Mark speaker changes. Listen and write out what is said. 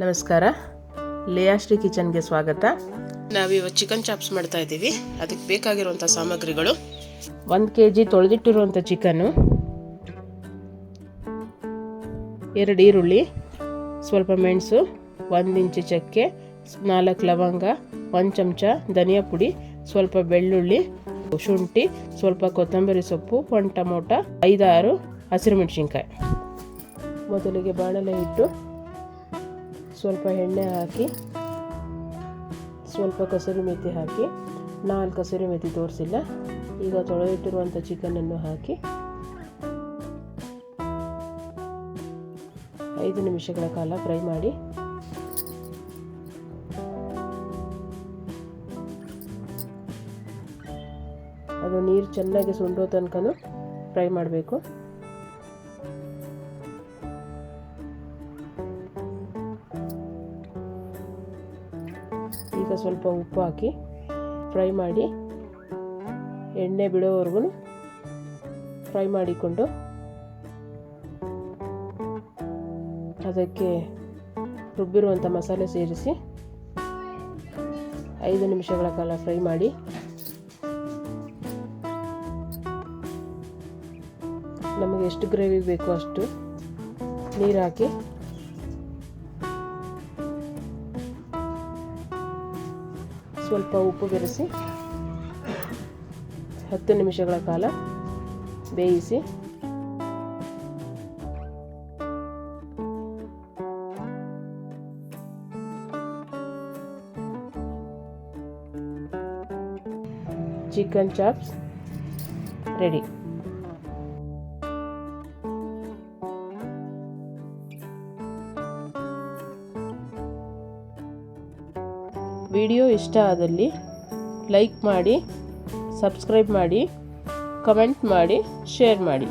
Speaker 1: ನಮಸ್ಕಾರ. ಲೇಯಾಶ್ರೀ ಕಿಚನ್ಗೆ ಸ್ವಾಗತ. ನಾವಿವ chicken chops ಮಾಡ್ತಾ ಇದ್ದೀವಿ. ಅದಕ್ಕೆ ಬೇಕಾಗಿರುವಂಥ ಸಾಮಗ್ರಿಗಳು. ಒಂದು ಕೆ ಜಿ ತೊಳೆದಿಟ್ಟಿರುವಂಥ ಚಿಕನ್ನು. ಎರಡು ಈರುಳ್ಳಿ ಸ್ವಲ್ಪ ಮೆಣಸು ಒಂದು ಇಂಚು ಚಕ್ಕೆ ನಾಲ್ಕು ಲವಂಗ ಒಂದು ಚಮಚ ಧನಿಯಾ ಪುಡಿ ಸ್ವಲ್ಪ ಬೆಳ್ಳುಳ್ಳಿ ಶುಂಠಿ ಸ್ವಲ್ಪ ಕೊತ್ತಂಬರಿ ಸೊಪ್ಪು ಒಂದು ಟೊಮೊಟೊ ಐದಾರು ಹಸಿರು ಮೆಣಸಿನ್ಕಾಯಿ. ಮೊದಲಿಗೆ ಬಾಣಲೆ ಇಟ್ಟು ಸ್ವಲ್ಪ ಎಣ್ಣೆ ಹಾಕಿ, ಸ್ವಲ್ಪ ಕಸೂರಿ ಮೆತ್ತಿ ಹಾಕಿ, ನಾಲ್ಕು ಕಸೂರಿ ಮೆತ್ತಿ ತೋರಿಸಿಲ್ಲ. ಈಗ ತೊಳೆದಿಟ್ಟಿರುವಂಥ ಚಿಕನನ್ನು ಹಾಕಿ, ಐದು ನಿಮಿಷಗಳ ಕಾಲ ಫ್ರೈ ಮಾಡಿ, ಅದು ನೀರು ಚೆನ್ನಾಗಿ ಸುಂಡೋ ತನಕನೂ ಫ್ರೈ ಮಾಡಬೇಕು. ಈಗ ಸ್ವಲ್ಪ ಉಪ್ಪು ಹಾಕಿ ಫ್ರೈ ಮಾಡಿ ಎಣ್ಣೆ ಬಿಡೋವರೆಗೂ ಫ್ರೈ ಮಾಡಿಕೊಂಡು ಅದಕ್ಕೆ ರುಬ್ಬಿರುವಂಥ ಮಸಾಲೆ ಸೇರಿಸಿ ಐದು ನಿಮಿಷಗಳ ಕಾಲ ಫ್ರೈ ಮಾಡಿ ನಮಗೆ ಎಷ್ಟು ಗ್ರೇವಿ ಬೇಕೋ ಅಷ್ಟು ನೀರು ಹಾಕಿ ಸ್ವಲ್ಪ ಉಪ್ಪು ಬೆರೆಸಿ ಹತ್ತು ನಿಮಿಷಗಳ ಕಾಲ ಬೇಯಿಸಿ. Chicken chops ready. ವಿಡಿಯೋ ಇಷ್ಟ ಆದಲ್ಲಿ ಲೈಕ್ ಮಾಡಿ ಸಬ್ಸ್ಕ್ರೈಬ್ ಮಾಡಿ ಕಮೆಂಟ್ ಮಾಡಿ ಶೇರ್ ಮಾಡಿ.